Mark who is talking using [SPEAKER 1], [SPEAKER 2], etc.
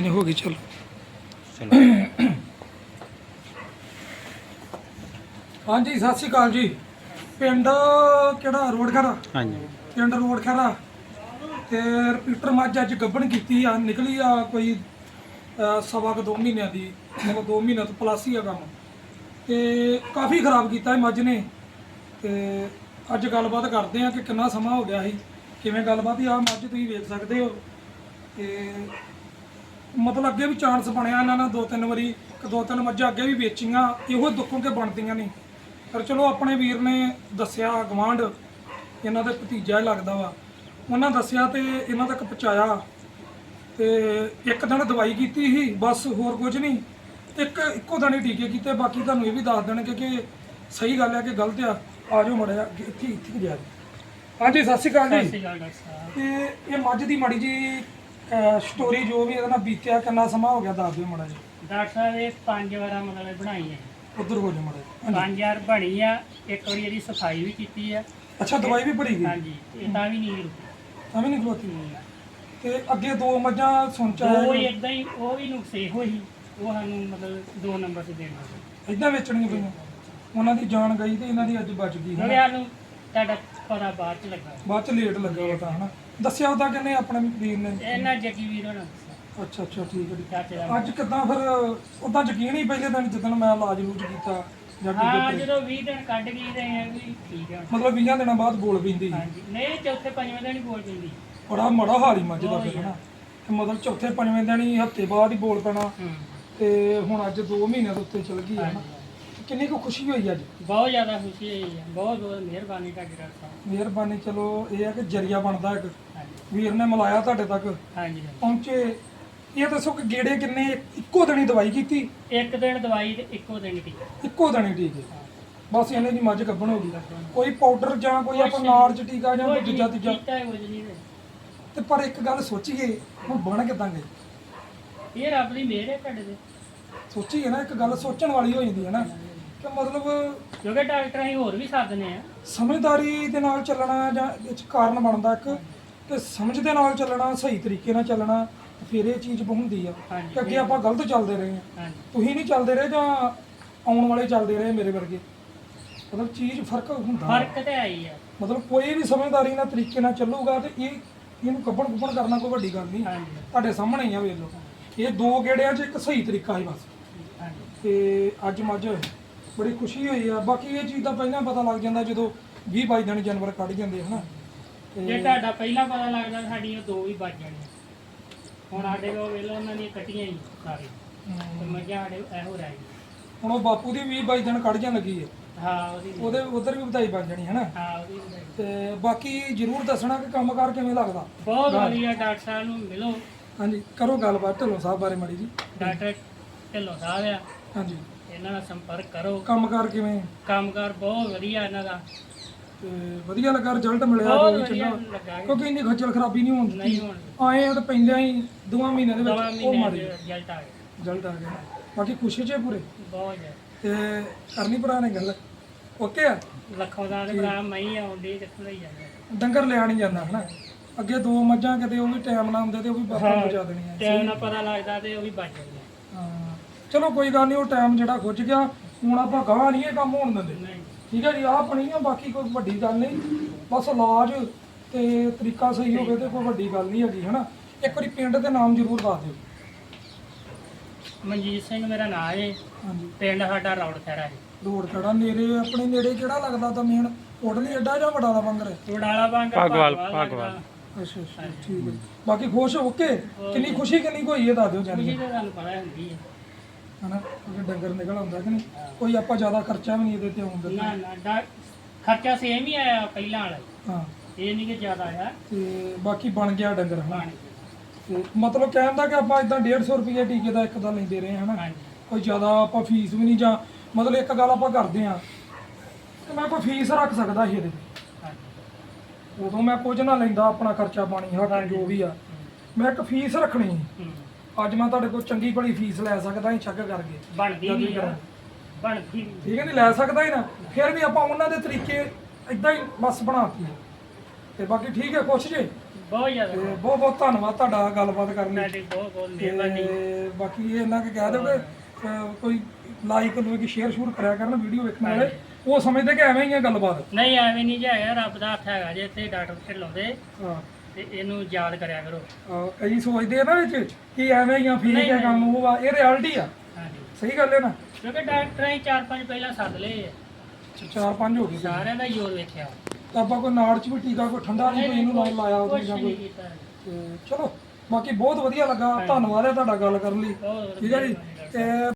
[SPEAKER 1] ਨਹੀਂ ਹੋ ਗਈ ਚਲੋ।
[SPEAKER 2] ਚਲੋ।
[SPEAKER 1] ਹਾਂਜੀ ਸਤਿ ਸ਼੍ਰੀ ਅਕਾਲ ਜੀ। ਪਿੰਡ ਕਿਹੜਾ? ਰੋਡ ਖਰਾ
[SPEAKER 2] ਹਾਂਜੀ।
[SPEAKER 1] ਪਿੰਡ ਰੋਡ ਖਰਾ ਤੇ ਰਿਪੀਟਰ ਮੱਝ ਅੱਜ ਗੱਭਣ ਕੀਤੀ ਆ ਨਿਕਲੀ ਆ ਕੋਈ ਸਵਾ ਕੁ ਦੋ ਮਹੀਨਿਆਂ ਦੀ ਮਤਲਬ ਦੋ ਮਹੀਨਿਆਂ ਤੋਂ ਪਲੱਸ ਹੀ ਆ ਕੰਮ। ਤੇ ਕਾਫੀ ਖਰਾਬ ਕੀਤਾ ਇਹ ਮੱਝ ਨੇ। ਤੇ ਅੱਜ ਗੱਲਬਾਤ ਕਰਦੇ ਆ ਕਿ ਕਿੰਨਾ ਸਮਾਂ ਹੋ ਗਿਆ ਸੀ ਕਿਵੇਂ ਗੱਲਬਾਤ ਆ ਮੱਝ ਤੁਸੀਂ ਵੇਖ ਸਕਦੇ ਹੋ। ਤੇ ਮਤਲਬ ਅੱਗੇ ਵੀ ਚਾਂਸ ਬਣਿਆ ਇਹਨਾਂ ਨਾਲ ਦੋ ਤਿੰਨ ਵਾਰੀ ਦੋ ਤਿੰਨ ਮੱਝਾਂ ਅੱਗੇ ਵੀ ਵੇਚੀਆਂ ਇਹੋ ਦੁੱਖੋਂ ਕੇ ਬਣਦੀਆਂ ਨਹੀਂ। ਪਰ ਚਲੋ ਆਪਣੇ ਵੀਰ ਨੇ ਦੱਸਿਆ ਗਵਾਂਢ ਇਹਨਾਂ ਦਾ ਭਤੀਜਾ ਹੀ ਲੱਗਦਾ ਵਾ। ਉਹਨਾਂ ਦੱਸਿਆ ਤੇ ਇਹਨਾਂ ਤੱਕ ਪਹੁੰਚਾਇਆ। ਤੇ ਇੱਕ ਦਿਨ ਦਵਾਈ ਕੀਤੀ ਸੀ ਬਸ ਹੋਰ ਕੁਝ ਨਹੀਂ। ਇੱਕ ਇੱਕੋ ਦਿਨ ਹੀ ਟੀਕੇ ਕੀਤੇ ਬਾਕੀ ਤੁਹਾਨੂੰ ਇਹ ਵੀ ਦੱਸ ਦੇਣਗੇ ਕਿ ਸਹੀ ਗੱਲ ਹੈ ਕਿ ਗਲਤ ਆ। ਆ ਜਾਓ ਮੜਿਆ ਇੱਥੇ ਇੱਥੇ ਜਾ ਹਾਂਜੀ ਸਤਿ ਸ਼੍ਰੀ ਅਕਾਲ ਜੀ।
[SPEAKER 3] ਡਾਕਟਰ ਸਾਹਿਬ।
[SPEAKER 1] ਤੇ ਇਹ ਮੱਝ ਦੀ ਮਾੜੀ ਜੀ ਸਟੋਰੀ ਜੋ ਵੀ ਇਹਦੇ ਨਾਲ ਬੀਤਿਆ ਕਿੰਨਾ ਸਮਾਂ ਹੋ ਗਿਆ ਦੱਸ ਦਿਓ ਮਾੜਾ ਜੀ
[SPEAKER 3] ਡਾਕਟਰ ਸਾਹਿਬ ਇਹ ਪੰਜ ਵਾਰਾਂ ਮਤਲਬ ਬਣਾਈ ਹੈ।
[SPEAKER 1] ਉਧਰ ਹੋ ਜਾ ਮਾੜਾ।
[SPEAKER 3] ਪੰਜ ਵਾਰ ਬਣੀ ਆ ਇੱਕ ਵਾਰੀ ਇਹਦੀ ਸਫ਼ਾਈ ਵੀ ਕੀਤੀ ਆ।
[SPEAKER 1] ਅੱਛਾ ਦਵਾਈ ਵੀ ਭਰੀ ਗਈ?
[SPEAKER 3] ਹਾਂਜੀ ਇਹ ਤਾਂ ਵੀ ਨਹੀਂ ਰੁਕੀ।
[SPEAKER 1] ਤਾਂ ਵੀ ਨਹੀਂ ਖਲੋਤੀ? ਤੇ ਅੱਗੇ ਦੋ ਮੱਝਾਂ ਸੁਣ ਚ
[SPEAKER 3] ਉਹ ਇਦਾਂ ਹੀ ਉਹ ਵੀ ਨੁਕਸੇ ਹੋਈ ਉਹ ਸਾਨੂੰ ਮਤਲਬ ਦੋ ਨੰਬਰ ਤੇ ਦੇਣਾ
[SPEAKER 1] ਇਦਾਂ ਵੇਚਣੀਆਂ ਪਈਆਂ। ਉਹਨਾਂ ਦੀ ਜਾਨ ਗਈ ਤੇ ਇਹਨਾਂ ਦੀ ਅੱਜ ਬਚ ਗਈ
[SPEAKER 3] ਕਿਉਂਕਿ ਸਾਨੂੰ ਤੁਹਾਡਾ ਪਤਾ ਬਾਅਦ ਚ ਲੱਗਾ।
[SPEAKER 1] ਬਾਅਦ ਚ ਲੇਟ ਲੱਗਾ ਉਹ ਤਾਂ ਹਨਾ? ਦੱਸਿਆ ਉਹਦਾ ਕਿੰਨੇ ਆਪਣੇ ਵੀਰ ਨੇ?
[SPEAKER 3] ਇਹਨਾਂ ਜੱਗੀ ਵੀਰ ਹੋਣਾ ਦੱਸਿਆ।
[SPEAKER 1] ਅੱਛਾ ਅੱਛਾ ਠੀਕ ਹੈ ਜੀ।
[SPEAKER 3] ਚਾਚੇ ਦਾ
[SPEAKER 1] ਅੱਜ ਕਿਦਾਂ ਫਿਰ ਉਦਾਂ ਯਕੀਨ ਹੀ ਪਹਿਲੇ ਦਿਨ ਜਦੋਂ ਮੈਂ ਇਲਾਜ ਲੂਜ ਕੀਤਾ ਜਾਂ
[SPEAKER 3] ਹਾਂ
[SPEAKER 1] ਟੀਕੇ ਤੇ?
[SPEAKER 3] ਜਦੋਂ 20 ਦਿਨ ਕੱਢ ਗਈ ਤੇ ਇਹ ਵੀ ਠੀਕ ਆ।
[SPEAKER 1] ਮਤਲਬ 20 ਦਿਨਾਂ ਬਾਅਦ ਬੋਲ ਪੈਂਦੀ ਸੀ।
[SPEAKER 3] ਹਾਂਜੀ। ਨਹੀਂ ਚੌਥੇ ਪੰਜਵੇਂ ਦਿਨ ਹੀ ਬੋਲ ਪੈਂਦੀ।
[SPEAKER 1] ਬੜਾ ਮਾੜਾ ਹਾਲ ਹੀ ਮੱਝ ਦਾ ਫਿਰ ਹਨਾ? ਤੇ ਮਤਲਬ ਚੌਥੇ ਪੰਜਵੇਂ ਦਿਨ ਹੀ ਹਫ਼ਤੇ ਬਾਅਦ ਹੀ ਬੋਲ ਪੈਣਾ।
[SPEAKER 3] ਹੂੰ।
[SPEAKER 1] ਤੇ ਹੁਣ ਅੱਜ 2 ਮਹੀਨਿਆਂ ਦੇ ਉੱਤੇ ਚਲ ਗਈ ਹੈ ਨਾ ਤੇ ਕਿੰਨੀ ਕੁ ਖੁਸ਼ੀ ਹੋਈ ਅੱਜ?
[SPEAKER 3] ਬਹੁਤ ਜ਼ਿਆਦਾ ਖੁਸ਼ੀ ਹੋਈ ਹੈ ਬਹੁਤ ਬਹੁਤ ਮਿਹਰਬਾਨੀ ਤੁਹਾਡੀ ਡਾਕਟਰ ਸਾਹਿਬ।
[SPEAKER 1] ਮਿਹਰਬਾਨੀ ਚਲੋ ਇਹ ਹੈ ਕਿ ਜਰੀਆ ਬਣਦਾ ਇੱਕ।
[SPEAKER 3] ਹਾਂਜੀ।
[SPEAKER 1] ਵੀਰ ਨੇ ਮਿਲਾਇਆ ਤੁਹਾਡੇ ਤੱਕ।
[SPEAKER 3] ਹਾਂਜੀ ਹਾਂਜੀ।
[SPEAKER 1] ਪਹੁੰਚੇ। ਇਹ ਦੱਸੋ ਕਿ ਗੇੜੇ ਕਿੰਨੇ ਇੱਕੋ ਦਿਨ ਹੀ ਦਵਾਈ ਕੀਤੀ?
[SPEAKER 3] ਇੱਕ ਦਿਨ ਦਵਾਈ ਤੇ ਇੱਕੋ ਦਿਨ ਟੀਕਾ
[SPEAKER 1] ਇੱਕੋ ਦਿਨ ਹੀ ਟੀਕੇ ਬਸ ਇਹਨੇ ਦੀ ਮੱਝ ਗੱਭਣ ਹੋ ਗਈ। ਕੋਈ ਪਾਊਡਰ ਜਾਂ ਕੋਈ ਆਪਾਂ ਚ ਟੀਕਾ ਜਾਂ ਕੋਈ ਦੂਜਾ ਤੀਜਾ।
[SPEAKER 3] ਕੀਤਾ ਹੈ ਕੁਝ ਨਹੀਂ ਤੇ।
[SPEAKER 1] ਤੇ ਪਰ ਇੱਕ ਗੱਲ ਸੋਚੀਏ ਹੁਣ ਬਣ ਕਿਦਾਂ ਗਈ
[SPEAKER 3] ਇਹ ਰੱਬ ਦੀ ਮਿਹਰ ਹੈ ਤੁਹਾਡੇ ਤੇ।
[SPEAKER 1] ਸੋਚੀਏ ਨਾ ਇੱਕ ਗੱਲ ਸੋਚਣ ਵਾਲੀ ਹੋ ਜਾਂਦੀ ਹੈ ਨਾ ਕਿ ਮਤਲਬ
[SPEAKER 3] ਕਿਉਂਕਿ ਡਾਕਟਰ ਅਸੀਂ ਹੋਰ ਵੀ ਸਾਧਨੇ ਆ।
[SPEAKER 1] ਸਮਝਦਾਰੀ ਦੇ ਨਾਲ ਚੱਲਣਾ ਜਾਂ ਇਹ 'ਚ ਕਾਰਨ ਬਣਦਾ ਇੱਕ ਕਿ ਸਮਝ ਦੇ ਨਾਲ ਚੱਲਣਾ ਸਹੀ ਤਰੀਕੇ ਨਾਲ ਚੱਲਣਾ ਤੇ ਫਿਰ ਇਹ ਚੀਜ਼ ਹੁੰਦੀ ਆ
[SPEAKER 3] ਹਾਂਜੀ
[SPEAKER 1] ਕਿ ਅੱਗੇ ਆਪਾਂ ਗਲਤ ਚੱਲਦੇ ਰਹੇ ਹਾਂ।
[SPEAKER 3] ਹਾਂਜੀ।
[SPEAKER 1] ਤੁਸੀਂ ਨਹੀਂ ਚੱਲਦੇ ਰਹੇ ਜਾਂ ਆਉਣ ਵਾਲੇ ਚੱਲਦੇ ਰਹੇ ਮੇਰੇ ਵਰਗੇ। ਮਤਲਬ ਚੀਜ਼ ਫ਼ਰਕ ਹੁੰਦਾ।
[SPEAKER 3] ਫ਼ਰਕ ਤੇ ਆਈ ਆ।
[SPEAKER 1] ਮਤਲਬ ਕੋਈ ਵੀ ਸਮਝਦਾਰੀ ਨਾਲ ਤਰੀਕੇ ਨਾਲ ਚੱਲੂਗਾ ਤੇ ਇਹ ਇਹਨੂੰ ਕੱਪਣ ਕੁੱਪਣ ਕਰਨਾ ਕੋਈ ਵੱਡੀ ਗੱਲ ਨਹੀਂ।
[SPEAKER 3] ਹਾਂਜੀ।
[SPEAKER 1] ਤੁਹਾਡੇ ਸਾਹਮਣੇ ਹੀ ਆ ਵੇਖ ਲਓ। ਇਹ ਦੋ ਗੇੜਿਆਂ 'ਚ ਇੱਕ ਸਹੀ ਤਰੀਕਾ ਸੀ ਬਸ। ਤੇ ਅੱਜ ਮੱਝ ਬੜੀ ਖੁਸ਼ੀ ਹੋਈ ਆ। ਬਾਕੀ ਇਹ ਚੀਜ਼ ਦਾ ਪਹਿਲਾਂ ਪਤਾ ਲੱਗ ਜਾਂਦਾ ਜਦੋਂ 20 22 ਦਿਨ ਜਾਨਵਰ ਕੱਢ ਜਾਂਦੇ ਹਨਾ?
[SPEAKER 3] ਜੇ ਤੁਹਾਡਾ ਪਹਿਲਾਂ ਪਤਾ ਲੱਗਦਾ ਸਾਡੀਆਂ ਦੋ ਵੀ ਬਚ ਜਾਣੀਆਂ। ਹੁਣ ਸਾਡੇ ਕੋਲ ਵੇਲੋ ਉਹਨਾਂ ਦੀਆਂ ਕੱਟੀਆਂ ਹੀ ਸਾਰੇ। ਤੇ ਮੱਝਾਂ ਸਾਡੇ ਇਹੋ ਰਹਿ ਗਈ
[SPEAKER 1] ਹੁਣ ਉਹ ਬਾਪੂ ਦੀ 20 22 ਦਿਨ ਕੱਢ ਜਾਣ ਲੱਗੀ ਹੈ
[SPEAKER 3] ਹਾਂ ਉਹਦੀ
[SPEAKER 1] ਉਹਦੇ ਉਧਰ ਵੀ ਵਧਾਈ ਬਣ ਜਾਣੀ ਹਨਾ?
[SPEAKER 3] ਹਾਂ ਉਹਦੀ ਵਧਾਈ।
[SPEAKER 1] ਤੇ ਬਾਕੀ ਜਰੂਰ ਦੱਸਣਾ ਕਿ ਕੰਮਕਾਰ ਕਿਵੇਂ ਲੱਗਦਾ?
[SPEAKER 3] ਬਹੁਤ ਵਧੀਆ ਡਾਕਟਰ ਸਾਹਿਬ ਨੂੰ ਮਿਲੋ।
[SPEAKER 1] ਹਾਂਜੀ ਕਰੋ ਗੱਲਬਾਤ ਢਿੱਲੋਂ ਸਾਹਿਬ ਬਾਰੇ ਮਾੜੀ ਜੀ।
[SPEAKER 3] ਡਾਕਟਰ ਢਿੱਲੋਂ ਸਾਹਿਬ ਆ।
[SPEAKER 1] ਹਾਂਜੀ।
[SPEAKER 3] ਇਹਨਾਂ ਨਾਲ ਸੰਪਰਕ ਕਰੋ।
[SPEAKER 1] ਕੰਮਕਾਰ ਕਿਵੇਂ?
[SPEAKER 3] ਕੰਮਕਾਰ ਬਹੁਤ ਵਧੀਆ ਇਹਨਾਂ ਦਾ।
[SPEAKER 1] ਤੇ ਵਧੀਆ ਲੱਗਾ ਰਿਜ਼ਲਟ ਮਿਲਿਆ
[SPEAKER 3] ਬਹੁਤ
[SPEAKER 1] ਜੋ ਵੀ
[SPEAKER 3] ਵਧੀਆ
[SPEAKER 1] ਚੰਗਾ?
[SPEAKER 3] ਲੱਗਾ
[SPEAKER 1] ਕਿਉਂਕਿ ਇੰਨੀ ਖੱਜਲ ਖਰਾਬੀ ਨਹੀਂ ਹੁੰਦੀ
[SPEAKER 3] ਨਹੀਂ ਹੁਣ
[SPEAKER 1] ਆਏ ਆ ਤਾਂ ਪੈਂਦਿਆਂ ਹੀ ਦੋਵਾਂ ਮਹੀਨਿਆਂ ਦੇ
[SPEAKER 3] ਦਵਾ
[SPEAKER 1] ਵਿੱਚ ਉਹ
[SPEAKER 3] ਮਹੀਨੇ ਦੇ ਰਿਜ਼ਲਟ ਆ ਗਏ।
[SPEAKER 1] ਰਿਜ਼ਲਟ ਆ ਗਿਆ ਬਾਕੀ ਖੁਸ਼ੀ ਚ ਹੈ ਪੂਰੇ?
[SPEAKER 3] ਬਹੁਤ ਜ਼ਿਆਦਾ।
[SPEAKER 1] ਤੇ ਕਰਨੀ ਭਰਾ ਨੇ ਗੱਲ? ਓਕੇ ਆ?
[SPEAKER 3] ਲੱਖੋਂ ਦਾ ਤੇ ਭਰਾ ਮਈ ਆਉਂਦੀ ਕਿੱਥੋਂ ਲਈ ਜਾਂਦਾ
[SPEAKER 1] ਡੰਗਰ ਲਿਆ ਨਹੀਂ ਜਾਂਦਾ ਹਨਾ? ਅੱਗੇ ਦੋ ਮੱਝਾਂ ਕਿਤੇ ਉਹ ਵੀ ਟਾਈਮ ਨਾਲ ਹੁੰਦੇ ਤੇ ਉਹ ਵੀ ਬਾਪਾ ਬਚਾ ਦੇਣੀਆਂ
[SPEAKER 3] ਟਾਈਮ ਨਾਲ ਪਤਾ ਲੱਗਦਾ ਤੇ ਉਹ ਵੀ ਬਚ ਜਾਂਦਾ
[SPEAKER 1] ਹਾਂ। ਚਲੋ ਕੋਈ ਗੱਲ ਨਹੀਂ ਉਹ ਟਾਈਮ ਜਿਹੜਾ ਖੁੱਜ ਗਿਆ ਹੁਣ ਆਪਾਂ ਗਾਹ ਨਹੀਂ ਇਹ ਕੰਮ ਹੋਣ ਦਿੰਦੇ।
[SPEAKER 3] ਨਹੀਂ।
[SPEAKER 1] ਠੀਕ ਹੈ ਜੀ ਆਹ ਬਣੀ ਆ ਬਾਕੀ ਕੋਈ ਵੱਡੀ ਗੱਲ ਨਹੀਂ ਬਸ ਇਲਾਜ ਤੇ ਤਰੀਕਾ ਸਹੀ ਹੋਵੇ ਤੇ ਕੋਈ ਵੱਡੀ ਗੱਲ ਨਹੀਂ ਹੈਗੀ ਹਨਾ? ਇੱਕ ਵਾਰੀ ਪਿੰਡ ਦੇ ਨਾਮ ਜ਼ਰੂਰ ਦੱਸ ਦਿਓ।
[SPEAKER 3] ਮਨਜੀਤ ਸਿੰਘ ਮੇਰਾ ਨਾਮ ਹੈ
[SPEAKER 1] ਹਾਂਜੀ।
[SPEAKER 3] ਪਿੰਡ ਸਾਡਾ ਰੌੜ ਖੈਰਾ ਹੈ
[SPEAKER 1] ਰੋਡ ਖੜਾ ਨੇੜੇ ਆਪਣੇ ਨੇੜੇ ਕਿਹੜਾ ਲੱਗਦਾ ਤਾਂ ਮੇਨ? ਕੋਟਲੀ ਅੱਡਾ ਜਾਂ ਵਡਾਲਾ ਬੰਗਰ? ਹੈ
[SPEAKER 3] ਟੋਡਾਲਾ ਬੰਗ
[SPEAKER 2] ਭਾਗਵਾਲ,
[SPEAKER 3] ਭਾਗਵਾਲ।
[SPEAKER 1] ਅੱਛਾ ਅੱਛਾ ਠੀਕ ਹੈ। ਬਾਕੀ ਖੁਸ਼ ਓਕੇ? ਕਿੰਨੀ ਖੁਸ਼ੀ ਕਿੰਨੀ ਕੁ ਹੋਈ ਹੈ ਦੱਸ ਦਿਓ ਜਾਨੀ
[SPEAKER 3] ਖੁਸ਼ੀ ਤਾਂ ਤੁਹਾਨੂੰ ਪਤਾ ਹੁੰਦੀ ਹੈ।
[SPEAKER 1] ਹਨਾ? ਕਿਉਂਕਿ ਡੰਗਰ ਨਿਕਲ ਆਉਂਦਾ ਕਿ ਨਹੀਂ? ਕੋਈ ਆਪਾਂ ਜ਼ਿਆਦਾ ਖਰਚਾ ਵੀ ਨਹੀਂ ਇਹਦੇ ਤੇ ਆਉਂਦਾ
[SPEAKER 3] ਨਾ ਨਾ ਡਾ- ਖਰਚਾ ਸੇਮ ਹੀ ਆਇਆ ਪਹਿਲਾਂ ਵਾਲਾ
[SPEAKER 1] ਹਾਂ।
[SPEAKER 3] ਇਹ ਨਹੀਂ ਕਿ ਜ਼ਿਆਦਾ ਆਇਆ।
[SPEAKER 1] ਤੇ ਬਾਕੀ ਬਣ ਗਿਆ ਡੰਗਰ ਹਨਾ?
[SPEAKER 3] ਪਾਣੀ
[SPEAKER 1] ਤੇ ਮਤਲਬ ਕਹਿਣ ਦਾ ਕਿ ਆਪਾਂ ਇਦਾਂ 150 ਰੁਪਏ ਟੀਕੇ ਦਾ ਇੱਕ ਦਾ ਲੈਂਦੇ ਰਹੇ ਹਨਾ?
[SPEAKER 3] ਹਾਂਜੀ।
[SPEAKER 1] ਕੋਈ ਜ਼ਿਆਦਾ ਆਪਾਂ ਫੀਸ ਵੀ ਨਹੀਂ ਜਾਂ ਮਤਲਬ ਇੱਕ ਗੱਲ ਆਪਾਂ ਕਰਦੇ ਆ ਕਿ ਮੈਂ ਕੋਈ ਫੀਸ ਰੱਖ ਸਕਦਾ ਸੀ ਇਹਦੇ ਤੇ। ਉਦੋਂ ਮੈਂ ਕੁਝ ਨਾ ਲੈਂਦਾ ਆਪਣਾ ਖਰਚਾ ਪਾਣੀ ਹੱਕ ਜੋ ਵੀ ਆ। ਮੈਂ ਇੱਕ ਫੀਸ ਰੱਖਣੀ। ਸੀ।
[SPEAKER 3] ਹੂੰ।
[SPEAKER 1] ਅੱਜ ਮੈਂ ਤੁਹਾਡੇ ਕੋਲ ਚੰਗੀ ਭਲੀ ਫੀਸ ਲੈ ਸਕਦਾ ਹੀ ਚੱਕ ਕਰਕੇ।
[SPEAKER 3] ਬਣਦੀ
[SPEAKER 1] ਜਦ ਵੀ
[SPEAKER 3] ਵੀ ਆ।
[SPEAKER 1] ਕਰਾਂ।
[SPEAKER 3] ਬਣਦੀ ਵੀ
[SPEAKER 1] ਠੀਕ ਹੈ ਨਹੀਂ ਲੈ ਸਕਦਾ ਹੀ ਨਾ। ਫਿਰ ਵੀ ਆਪਾਂ ਉਹਨਾਂ ਦੇ ਤਰੀਕੇ ਇਦਾਂ ਹੀ ਬਸ ਬਣਾਤੀ। ਤੇ ਬਾਕੀ ਠੀਕ ਹੈ ਖੁਸ਼ ਜੇ?
[SPEAKER 3] ਬਹੁਤ ਜ਼ਿਆਦਾ
[SPEAKER 1] ਤੇ ਬਹੁਤ ਬਹੁਤ ਧੰਨਵਾਦ ਤੁਹਾਡਾ ਗੱਲਬਾਤ ਕਰਨ ਲਈ।
[SPEAKER 3] ਤੁਹਾਡੀ ਬਹੁਤ ਬਹੁਤ ਮਿਹਰਬਾਨੀ।
[SPEAKER 1] ਤੇ ਬਾਕੀ ਇਹ ਇੰਨਾ ਕਿ ਕਹਿ ਦਿਓ ਕਿ ਅਹ, ਕੋਈ ਲਾਈਕ ਲੋਕ ਸ਼ੇਅਰ ਸ਼ੂਰ ਕਰਿਆ ਕਰਨ ਵੀਡੀਓ ਵੇਖਣ ਵਾਲੇ। ਉਹ ਸਮਝਦੇ ਕਿ ਐਵੇਂ ਹੀ ਆ ਗੱਲਬਾਤ?
[SPEAKER 3] ਨਹੀਂ ਐਵੇਂ ਨਹੀਂ ਜਾਇਆ ਰੱਬ ਦਾ ਹੱਥ ਹੈਗਾ ਜੇ ਤੇ ਡਾਕਟਰ ਢਿੱਲੋਂ ਦੇ
[SPEAKER 1] ਹਾਂ।
[SPEAKER 3] ਤੇ ਇਹਨੂੰ ਯਾਦ ਕਰਿਆ ਕਰੋ।
[SPEAKER 1] ਅਹ, ਕਈ ਸੋਚਦੇ ਆ ਨਾ ਵਿੱਚ ਕਿ ਐਵੇਂ ਹੀ ਆ ਫੇਕ ਹੈ ਕੰਮ ਉਹ ਆ ਇਹ ਰਿਐਲਿਟੀ ਆ।
[SPEAKER 3] ਹਾਂਜੀ।
[SPEAKER 1] ਸਹੀ ਗੱਲ ਹੈ ਨਾ?
[SPEAKER 3] ਕਿਉਂਕਿ ਡਾਕਟਰਾਂ ਹੀ ਚਾਰ ਪੰਜ ਪਹਿਲਾਂ ਸੱਦ ਲਏ ਆ।
[SPEAKER 1] ਚਾਰ ਪੰਜ ਹੋ ਗਏ ਸੀ।
[SPEAKER 3] ਸਾਰਿਆਂ ਦਾ ਜ਼ੋਰ ਵੇਖਿਆ।
[SPEAKER 1] ਤਾਂ ਆਪਾਂ ਕੋਈ ਨਾੜ ਚ ਵੀ ਟੀਕਾ ਕੋਈ ਠੰਡਾ ਨਹੀਂ ਕੋਈ ਇਹਨੂੰ ਲਾਉਣ ਲਾਇਆ ਉਹਦੇ
[SPEAKER 3] ਕੁਛ
[SPEAKER 1] ਜਾਂ
[SPEAKER 3] ਨਹੀਂ
[SPEAKER 1] ਕੋਈ।
[SPEAKER 3] ਕੀਤਾ।
[SPEAKER 1] ਤੇ ਚਲੋ ਬਾਕੀ ਬਹੁਤ ਵਧੀਆ ਲੱਗਾ। ਧੰਨਵਾਦ ਹੈ ਤੁਹਾਡਾ ਗੱਲ ਕਰਨ ਲਈ। ਠੀਕ ਹੈ ਜੀ। ਤੇ